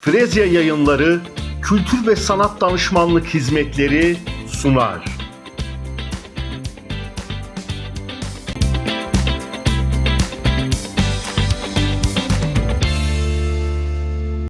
Frezya Yayınları kültür ve sanat danışmanlık hizmetleri sunar.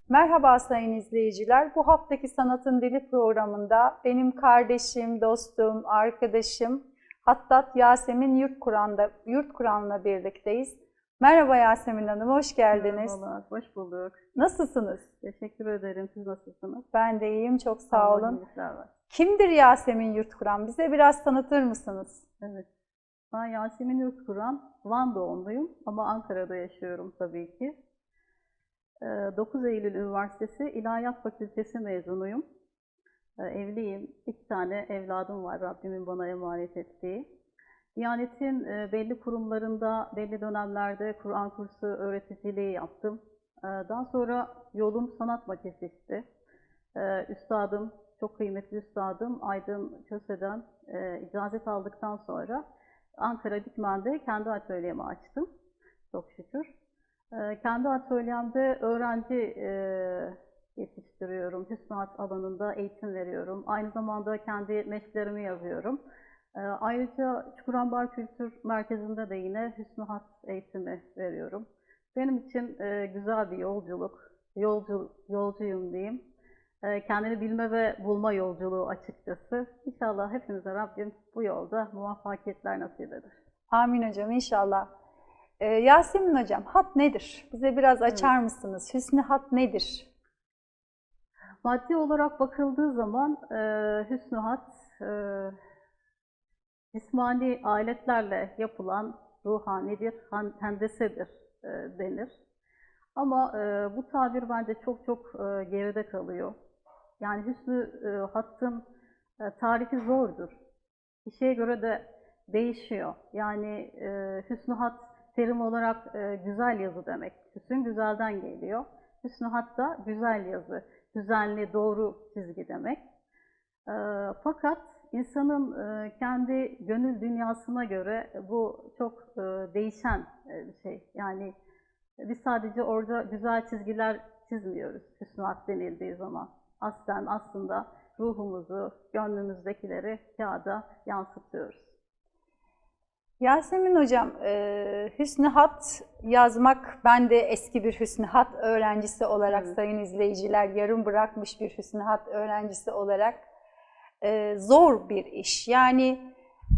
Merhaba sayın izleyiciler. Bu haftaki Sanatın Dili programında benim kardeşim, dostum, arkadaşım Hattat Yasemin Yurtkuran'da Yurtkuran'la birlikteyiz. Merhaba Yasemin Hanım, hoş geldiniz. Merhabalar, hoş bulduk. Nasılsınız? Teşekkür ederim. Siz nasılsınız? Ben de iyiyim, çok sağ olun. versin. Kimdir Yasemin Yurtkuran? Bize biraz tanıtır mısınız? Evet. Ben Yasemin Yurtkuran, Van doğumluyum ama Ankara'da yaşıyorum tabii ki. Ee, 9 Eylül Üniversitesi İlahiyat Fakültesi mezunuyum. Ee, Evliyim. İki tane evladım var Rabbimin bana emanet ettiği. Diyanet'in e, belli kurumlarında, belli dönemlerde Kur'an kursu öğreticiliği yaptım. Ee, Daha sonra yolum sanatla kesişti. Ee, Üstadım, çok kıymetli üstadım Aydın Köse'den e, icazet aldıktan sonra Ankara Dikmen'de kendi atölyemi açtım. Çok şükür. Kendi atölyemde öğrenci e, yetiştiriyorum. Hüsnü alanında eğitim veriyorum. Aynı zamanda kendi meşklerimi yazıyorum. Ee, Ayrıca Çukurambar Kültür Merkezi'nde de yine Hüsnü hat eğitimi veriyorum. Benim için e, güzel bir yolculuk. Yolcu, yolcuyum diyeyim. E, Kendini bilme ve bulma yolculuğu açıkçası. İnşallah hepimize Rabbim bu yolda muvaffakiyetler nasip eder. Amin hocam inşallah. Ee, Yasemin hocam, hat nedir? Bize biraz açar mısınız? Hüsnü hat nedir? Maddi olarak bakıldığı zaman e, hüsnü hat, e, cismani aletlerle yapılan ruhanidir, han- hendesedir e, denir. Ama e, bu tabir bence çok çok e, geride kalıyor. Yani hüsnü e, hattın e, tarifi zordur. Kişiye göre de değişiyor. Yani e, hüsnü hat terim olarak e, güzel yazı demek. Hüsn güzelden geliyor. Hüsnü hat da güzel yazı, düzenli, doğru çizgi demek. E, fakat insanın e, kendi gönül dünyasına göre bu çok e, değişen e, bir şey. Yani biz sadece orada güzel çizgiler çizmiyoruz hüsnü hat denildiği zaman. Aslen aslında ruhumuzu, gönlümüzdekileri kağıda yansıtıyoruz. Yasemin hocam, hüsnü hat yazmak, ben de eski bir hüsnü hat öğrencisi olarak Evet. sayın izleyiciler, yarım bırakmış bir hüsnü hat öğrencisi olarak e, zor bir iş. Yani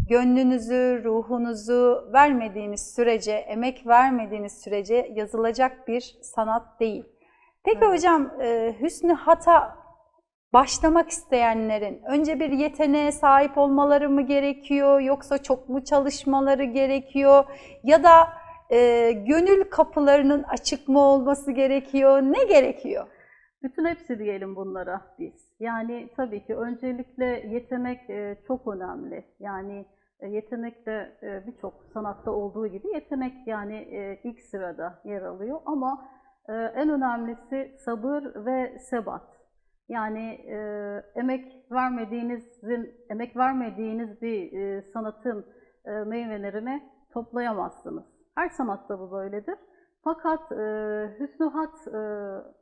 gönlünüzü, ruhunuzu vermediğiniz sürece, emek vermediğiniz sürece yazılacak bir sanat değil. Peki Evet. hocam, e, hüsnü hata başlamak isteyenlerin önce bir yeteneğe sahip olmaları mı gerekiyor yoksa çok mu çalışmaları gerekiyor ya da e, gönül kapılarının açık mı olması gerekiyor ne gerekiyor? Bütün hepsi diyelim bunlara biz. Yani tabii ki öncelikle yetenek e, çok önemli. Yani e, yetenek de e, birçok sanatta olduğu gibi yetenek yani ilk sırada yer alıyor. Ama en önemlisi sabır ve sebat. Yani emek vermediğinizin, emek vermediğiniz bir sanatın e, meyvelerini toplayamazsınız. Her sanatta bu böyledir. Fakat e, hüsnü e,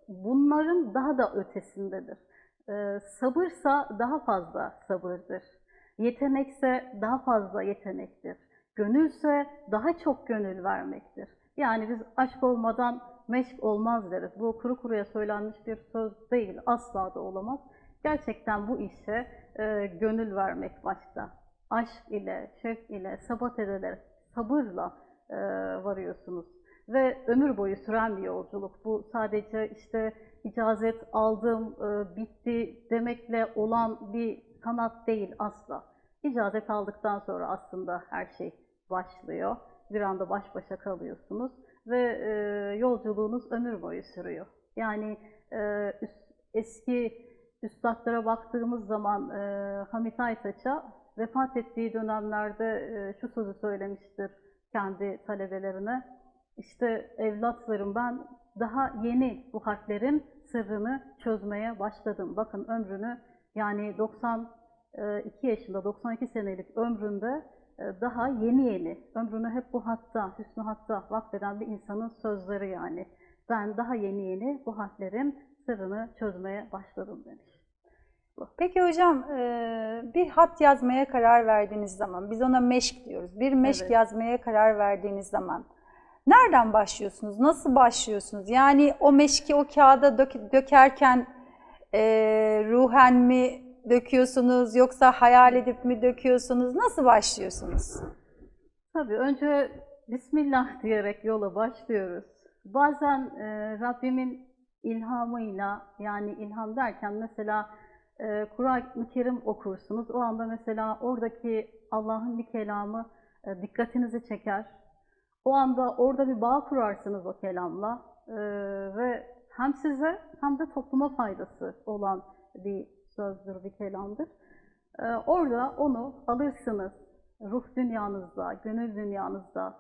bunların daha da ötesindedir. E, sabırsa daha fazla sabırdır. Yetenekse daha fazla yetenektir. Gönülse daha çok gönül vermektir. Yani biz aşk olmadan meşk olmaz deriz. Bu kuru kuruya söylenmiş bir söz değil, asla da olamaz. Gerçekten bu işe e, gönül vermek başta. Aşk ile, şevk ile, sabat ederek, sabırla e, varıyorsunuz. Ve ömür boyu süren bir yolculuk. Bu sadece işte icazet aldım, e, bitti demekle olan bir sanat değil asla. İcazet aldıktan sonra aslında her şey başlıyor. Bir anda baş başa kalıyorsunuz ve e, yolculuğunuz ömür boyu sürüyor. Yani e, eski üstadlara baktığımız zaman Hamit Aytaç'a vefat ettiği dönemlerde şu sözü söylemiştir kendi talebelerine. İşte evlatlarım ben daha yeni bu harflerin sırrını çözmeye başladım. Bakın ömrünü yani 92 yaşında, 92 senelik ömründe e, daha yeni yeni, ömrünü hep bu hatta, hüsnü hatta vakfeden bir insanın sözleri yani. Ben daha yeni yeni bu harflerin sırrını çözmeye başladım demiş. Peki hocam e, bir hat yazmaya karar verdiğiniz zaman biz ona meşk diyoruz. Bir meşk Evet. yazmaya karar verdiğiniz zaman nereden başlıyorsunuz? Nasıl başlıyorsunuz? Yani o meşki o kağıda dök- dökerken e, ruhen mi döküyorsunuz yoksa hayal edip mi döküyorsunuz? Nasıl başlıyorsunuz? Tabii önce Bismillah diyerek yola başlıyoruz. Bazen e, Rabbimin ilhamıyla yani ilham derken mesela e, Kur'an-ı Kerim okursunuz. O anda mesela oradaki Allah'ın bir kelamı e, dikkatinizi çeker. O anda orada bir bağ kurarsınız o kelamla E, ve hem size hem de topluma faydası olan bir sözdür, bir kelamdır. E, orada onu alırsınız ruh dünyanızda, gönül dünyanızda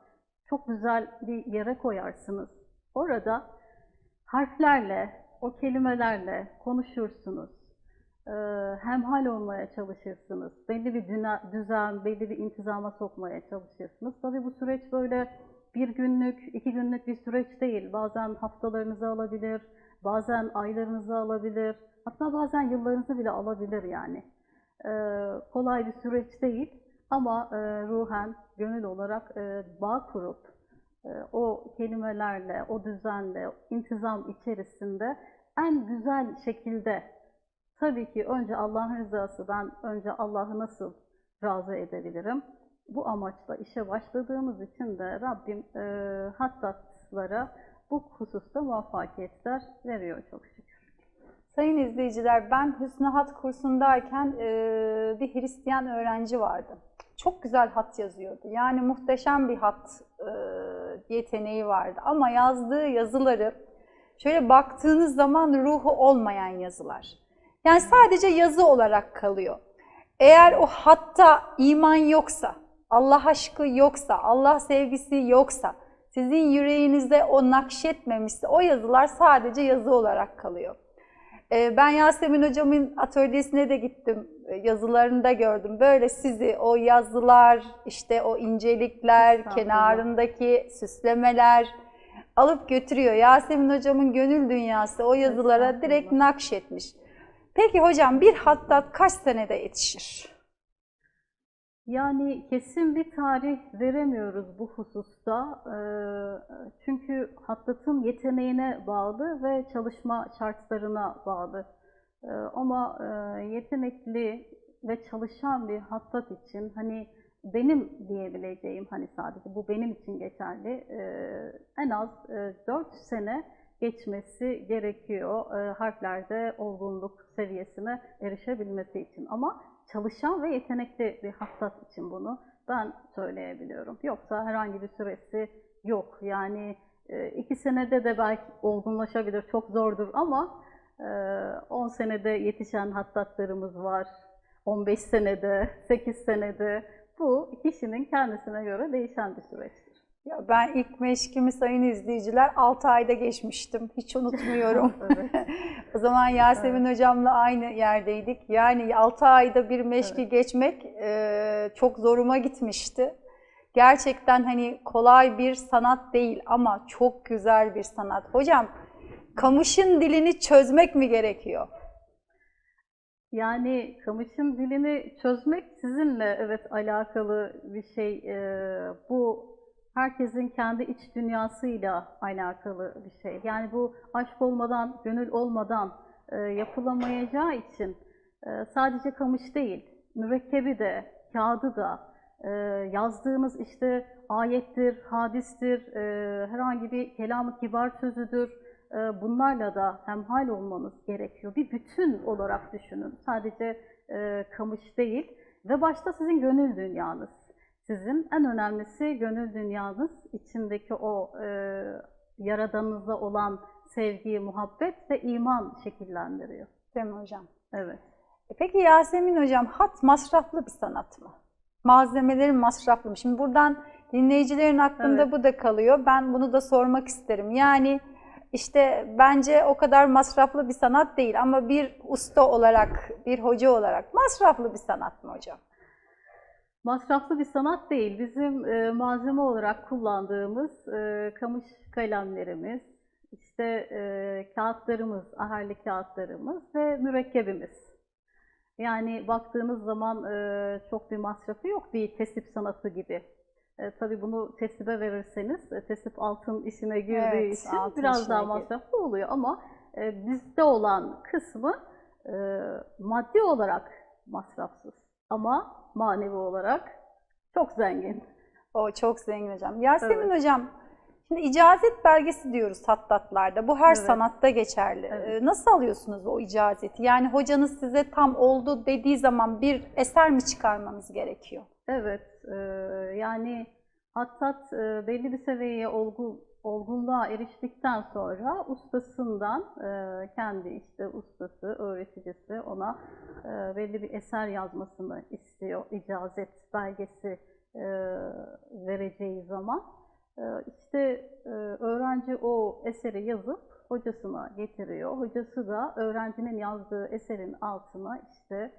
çok güzel bir yere koyarsınız. Orada harflerle, o kelimelerle konuşursunuz. Ee, hemhal olmaya çalışırsınız. Belli bir düzen, belli bir intizama sokmaya çalışırsınız. Tabii bu süreç böyle bir günlük, iki günlük bir süreç değil. Bazen haftalarınızı alabilir, bazen aylarınızı alabilir, hatta bazen yıllarınızı bile alabilir yani. Ee, kolay bir süreç değil ama e, ruhen, gönül olarak e, bağ kurup e, o kelimelerle, o düzenle, intizam içerisinde en güzel şekilde tabii ki önce Allah'ın rızası, ben önce Allah'ı nasıl razı edebilirim? Bu amaçla işe başladığımız için de Rabbim e, hattatlara bu hususta muvaffakiyetler veriyor çok şükür. Sayın izleyiciler, ben Hüsnü Hat kursundayken e, bir Hristiyan öğrenci vardı. Çok güzel hat yazıyordu. Yani muhteşem bir hat e, yeteneği vardı. Ama yazdığı yazıları şöyle baktığınız zaman ruhu olmayan yazılar. Yani sadece yazı olarak kalıyor. Eğer o hatta iman yoksa, Allah aşkı yoksa, Allah sevgisi yoksa, sizin yüreğinizde o nakşetmemişse o yazılar sadece yazı olarak kalıyor. Ee, Ben Yasemin hocamın atölyesine de gittim. Ee, Yazılarını da gördüm. Böyle sizi o yazılar, işte o incelikler, kenarındaki süslemeler alıp götürüyor. Yasemin hocamın gönül dünyası o yazılara direkt nakşetmiş. Peki hocam bir hattat kaç senede yetişir? Yani kesin bir tarih veremiyoruz bu hususta. Ee, Çünkü hattatın yeteneğine bağlı ve çalışma şartlarına bağlı. Ee, Ama e, yetenekli ve çalışan bir hattat için hani benim diyebileceğim hani sadece bu benim için geçerli e, en az 4 sene geçmesi gerekiyor e, harflerde olgunluk seviyesine erişebilmesi için. Ama çalışan ve yetenekli bir hattat için bunu ben söyleyebiliyorum. Yoksa herhangi bir süresi yok. Yani e, iki senede de belki olgunlaşabilir, çok zordur ama e, 10 senede yetişen hattatlarımız var. 15 senede, 8 senede. Bu kişinin kendisine göre değişen bir süreçtir. Ya ben ilk meşkimi sayın izleyiciler 6 ayda geçmiştim. Hiç unutmuyorum. Evet. o zaman Yasemin hocamla aynı yerdeydik. Yani 6 ayda bir meşki geçmek e, çok zoruma gitmişti. Gerçekten hani kolay bir sanat değil ama çok güzel bir sanat. Hocam kamışın dilini çözmek mi gerekiyor? Yani kamışın dilini çözmek sizinle evet alakalı bir şey. Ee, bu herkesin kendi iç dünyasıyla alakalı bir şey. Yani bu aşk olmadan, gönül olmadan e, yapılamayacağı için e, sadece kamış değil, mürekkebi de, kağıdı da, e, yazdığınız işte ayettir, hadistir, e, herhangi bir kelam-ı kibar sözüdür, e, bunlarla da hemhal olmanız gerekiyor. Bir bütün olarak düşünün. Sadece e, kamış değil ve başta sizin gönül dünyanız. Sizin en önemlisi gönül dünyanız, içindeki o e, yaradanınıza olan sevgi, muhabbet ve iman şekillendiriyor. Değil mi hocam? Evet. E Peki Yasemin hocam hat masraflı bir sanat mı? Malzemelerin masraflı mı? Şimdi buradan dinleyicilerin aklında Evet. bu da kalıyor. Ben bunu da sormak isterim. Yani işte bence o kadar masraflı bir sanat değil ama bir usta olarak, bir hoca olarak masraflı bir sanat mı hocam? Masraflı bir sanat değil. Bizim e, malzeme olarak kullandığımız e, kamış kalemlerimiz, işte e, kağıtlarımız, ahali kağıtlarımız ve mürekkebimiz. Yani baktığınız zaman e, çok bir masrafı yok bir tesip sanatı gibi. E, tabii bunu tesibe verirseniz, e, tesip altın işine girdiği Evet, için biraz daha gir- masraflı oluyor ama e, bizde olan kısmı e, maddi olarak masrafsız ama manevi olarak çok zengin. O çok zengin hocam. Yasemin Evet. hocam, şimdi icazet belgesi diyoruz hattatlarda. Bu her Evet. sanatta geçerli. Evet. Ee, Nasıl alıyorsunuz o icazeti? Yani hocanız size tam oldu dediği zaman bir eser mi çıkarmanız gerekiyor? Evet, e, yani hattat e, belli bir seviyeye olgu, olgunluğa eriştikten sonra ustasından e, kendi işte ustası, öğreticisi ona e, belli bir eser yazmasını istiyor. icazet belgesi e, vereceği zaman e, işte öğrenci o eseri yazıp hocasına getiriyor. Hocası da öğrencinin yazdığı eserin altına işte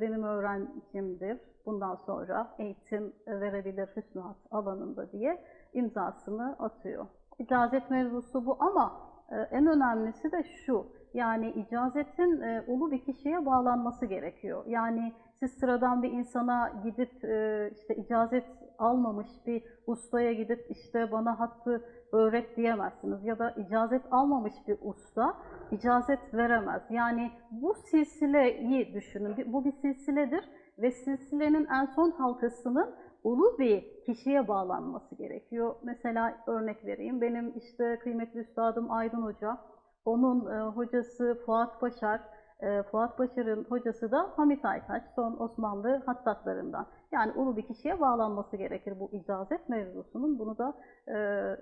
benim öğrencimdir, bundan sonra eğitim verebilir hüsnü alanında diye imzasını atıyor. İcazet mevzusu bu ama e, en önemlisi de şu, yani icazetin e, ulu bir kişiye bağlanması gerekiyor. Yani siz sıradan bir insana gidip e, işte icazet almamış bir ustaya gidip işte bana hattı öğret diyemezsiniz. Ya da icazet almamış bir usta icazet veremez. Yani bu silsileyi düşünün. Bu bir silsiledir ve silsilenin en son halkasının ulu bir kişiye bağlanması gerekiyor. Mesela örnek vereyim. Benim işte kıymetli üstadım Aydın Hoca, onun e, hocası Fuat Başar, e, Fuat Başar'ın hocası da Hamit Aytaç, son Osmanlı hattatlarından. Yani ulu bir kişiye bağlanması gerekir bu icazet mevzusunun. Bunu da e,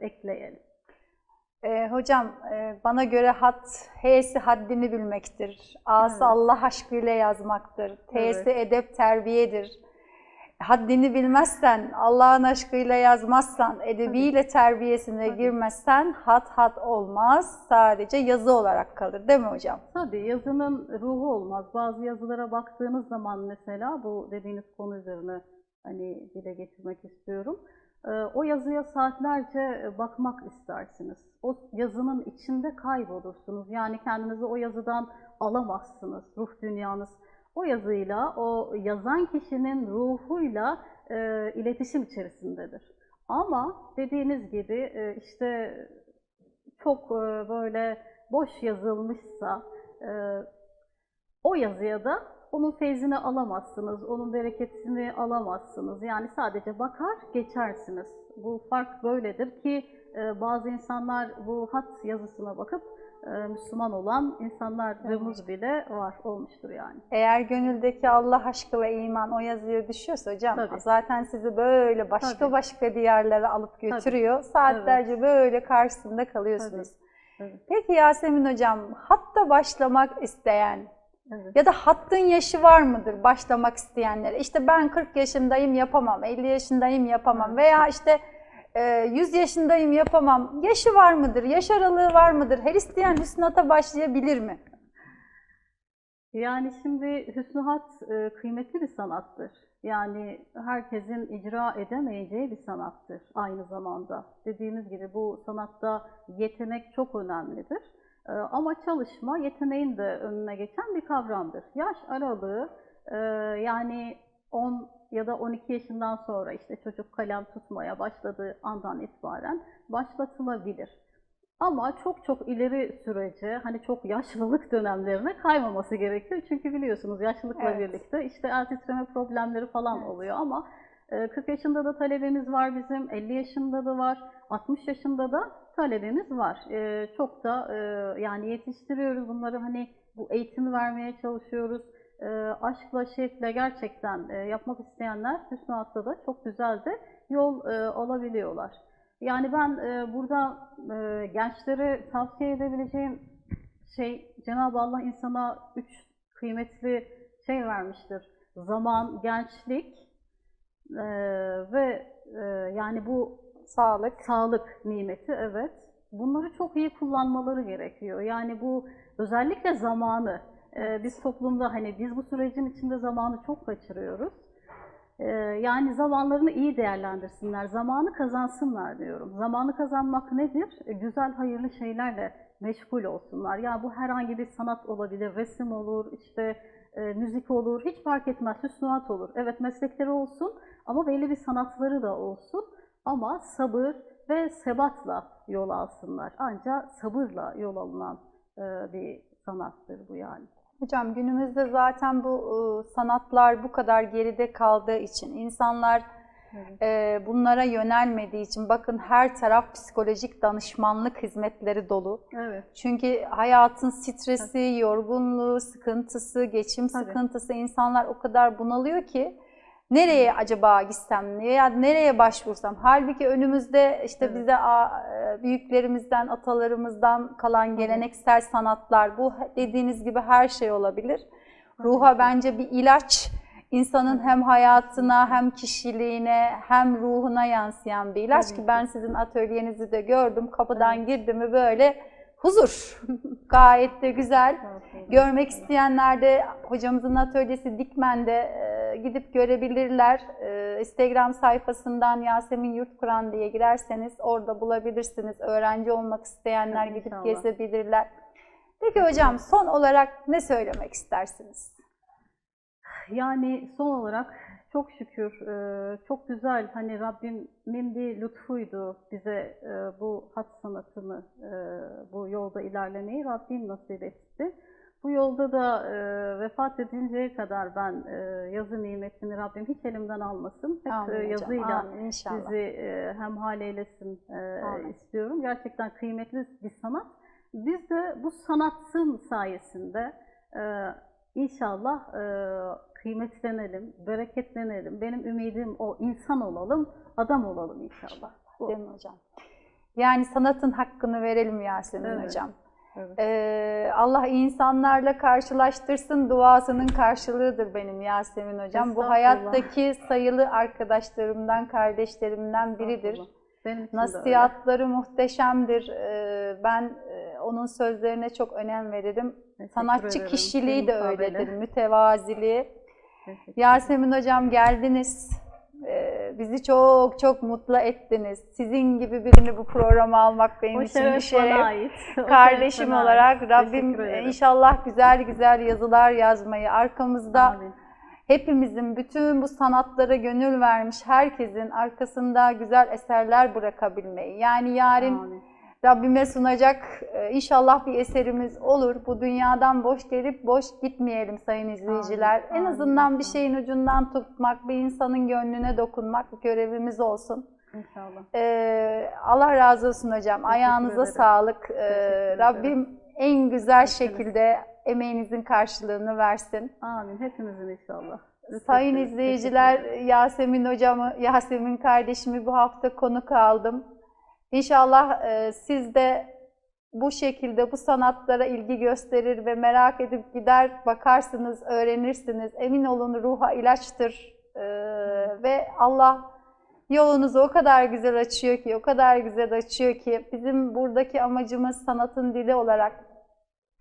ekleyelim. Ee, hocam e, bana göre hat H'si haddini bilmektir. A'sı Evet. Allah aşkıyla yazmaktır. T'si Evet. edep terbiyedir. Haddini bilmezsen, Allah'ın aşkıyla yazmazsan, edebiyle terbiyesine Tabii. girmezsen hat hat olmaz. Sadece yazı olarak kalır değil mi hocam? Tabii yazının ruhu olmaz. Bazı yazılara baktığınız zaman mesela bu dediğiniz konu üzerine hani dile getirmek istiyorum. Ee, O yazıya saatlerce bakmak istersiniz. O yazının içinde kaybolursunuz. Yani kendinizi o yazıdan alamazsınız. Ruh dünyanız o yazıyla, o yazan kişinin ruhuyla e, iletişim içerisindedir. Ama dediğiniz gibi e, işte çok e, böyle boş yazılmışsa e, o yazıya da onun feyzini alamazsınız, onun bereketini alamazsınız. Yani sadece bakar geçersiniz. Bu fark böyledir ki e, bazı insanlar bu hat yazısına bakıp Müslüman olan insanlarımız bile var, olmuştur yani. Eğer gönüldeki Allah aşkı ve iman o yazıya düşüyorsa hocam Tabii. zaten sizi böyle başka Tabii. başka diyarlara alıp götürüyor. Saatlerce böyle karşısında kalıyorsunuz. Evet. Peki Yasemin hocam hatta başlamak isteyen Evet. ya da hattın yaşı var mıdır başlamak isteyenlere? İşte ben 40 yaşındayım yapamam, 50 yaşındayım yapamam veya işte e, 100 yaşındayım yapamam. Yaşı var mıdır? Yaş aralığı var mıdır? Her isteyen hüsnata başlayabilir mi? Yani şimdi hüsnü hat e, kıymetli bir sanattır. Yani herkesin icra edemeyeceği bir sanattır aynı zamanda. Dediğimiz gibi bu sanatta yetenek çok önemlidir. E, ama çalışma yeteneğin de önüne geçen bir kavramdır. Yaş aralığı e, yani 10 ya da 12 yaşından sonra işte çocuk kalem tutmaya başladığı andan itibaren başlatılabilir. Ama çok çok ileri sürece, hani çok yaşlılık dönemlerine kaymaması gerekiyor. Çünkü biliyorsunuz yaşlılıkla Evet. birlikte işte el titreme problemleri falan Evet. oluyor ama e, 40 yaşında da talebemiz var bizim, 50 yaşında da var, 60 yaşında da talebimiz var. E, Çok da e, yani yetiştiriyoruz bunları hani bu eğitimi vermeye çalışıyoruz. E, Aşkla, şevkle gerçekten e, yapmak isteyenler Hüsnü Hat'ta da çok güzel de yol e, alabiliyorlar. Yani ben e, burada e, gençlere tavsiye edebileceğim şey Cenab-ı Allah insana üç kıymetli şey vermiştir. Zaman, gençlik e, ve e, yani bu Sağlık. sağlık nimeti evet. Bunları çok iyi kullanmaları gerekiyor. Yani bu özellikle zamanı e, biz toplumda hani biz bu sürecin içinde zamanı çok kaçırıyoruz. Ee, yani zamanlarını iyi değerlendirsinler, zamanı kazansınlar diyorum. Zamanı kazanmak nedir? E, Güzel, hayırlı şeylerle meşgul olsunlar. Ya bu herhangi bir sanat olabilir, resim olur, işte e, müzik olur, hiç fark etmez, süsnuat olur. Evet meslekleri olsun ama belli bir sanatları da olsun. Ama sabır ve sebatla yol alsınlar. Ancak sabırla yol alınan e, bir sanattır bu yani. Hocam günümüzde zaten bu e, sanatlar bu kadar geride kaldığı için insanlar Evet. e, bunlara yönelmediği için bakın her taraf psikolojik danışmanlık hizmetleri dolu. Evet. Çünkü hayatın stresi, yorgunluğu, sıkıntısı, geçim Tabii. sıkıntısı insanlar o kadar bunalıyor ki nereye acaba gitsem, ya nereye başvursam? Halbuki önümüzde işte Evet. bize e, büyüklerimizden, atalarımızdan kalan geleneksel sanatlar, bu dediğiniz gibi her şey olabilir. Ruha bence bir ilaç, insanın hem hayatına hem kişiliğine hem ruhuna yansıyan bir ilaç ki ben sizin atölyenizi de gördüm. Kapıdan girdim mi böyle huzur. Gayet de güzel. Görmek isteyenler de hocamızın atölyesi Dikmen'de e, gidip görebilirler. E, Instagram sayfasından Yasemin Yurtkuran diye girerseniz orada bulabilirsiniz. Öğrenci olmak isteyenler gidip inşallah. gezebilirler. Peki hocam son olarak ne söylemek istersiniz? Yani son olarak çok şükür e, çok güzel hani Rabbimin bir lütfuydu bize e, bu hat sanatını e, bu yolda ilerlemeyi Rabbim nasip etti. Bu yolda da e, vefat edinceye kadar ben e, yazı nimetini Rabbim hiç elimden almasın. Hep Amin hocam, yazıyla amin inşallah. sizi e, hemhal eylesin e, Amin. istiyorum. Gerçekten kıymetli bir sanat. Biz de bu sanatın sayesinde e, inşallah e, kıymetlenelim, bereketlenelim. Benim ümidim o insan olalım, adam olalım inşallah. Bu. Değil mi hocam? Yani sanatın hakkını verelim Yasemin Evet. hocam. Evet. Ee, Allah insanlarla karşılaştırsın duasının karşılığıdır benim Yasemin hocam. Bu hayattaki sayılı arkadaşlarımdan, kardeşlerimden biridir. Benim. Nasihatları muhteşemdir. Ee, ben e, onun sözlerine çok önem veririm. Teşekkür Sanatçı ederim. kişiliği de Mukabele. öyledir, mütevaziliği. Teşekkür Yasemin hocam geldiniz. Ee, bizi çok çok mutlu ettiniz. Sizin gibi birini bu programa almak benim O için bir şeref ait. O şeref Kardeşim olarak ait. Rabbim inşallah güzel güzel yazılar yazmayı arkamızda Amin. hepimizin bütün bu sanatlara gönül vermiş herkesin arkasında güzel eserler bırakabilmeyi. Yani yarın Amin. Rabbime sunacak e, inşallah bir eserimiz olur. Bu dünyadan boş gelip boş gitmeyelim sayın izleyiciler. En amin, azından bir şeyin ucundan tutmak, bir insanın gönlüne dokunmak görevimiz olsun. İnşallah. Ee, Allah razı olsun hocam. Ayağınıza ederim. sağlık. Ee. Rabbim en güzel şekilde emeğinizin karşılığını versin. Amin. Hepimizin inşallah. Sayın izleyiciler, Teşekkür. Yasemin hocamı, Yasemin kardeşimi bu hafta konuk aldım. İnşallah e, siz de bu şekilde bu sanatlara ilgi gösterir ve merak edip gider, bakarsınız, öğrenirsiniz. Emin olun ruha ilaçtır Ee, ve Allah yolunuzu o kadar güzel açıyor ki, o kadar güzel açıyor ki bizim buradaki amacımız sanatın dili olarak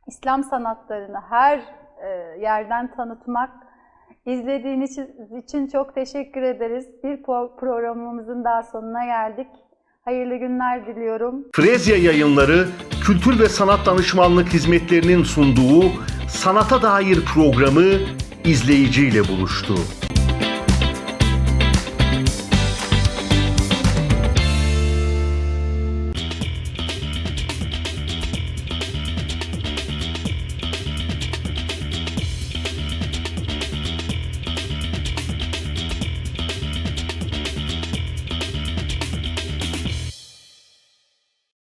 İslam sanatlarını her e, yerden tanıtmak. İzlediğiniz için- çok teşekkür ederiz. Bir pro- programımızın daha sonuna geldik. Hayırlı günler diliyorum. Frezya Yayınları kültür ve sanat danışmanlık hizmetlerinin sunduğu sanata dair programı izleyiciyle buluştu.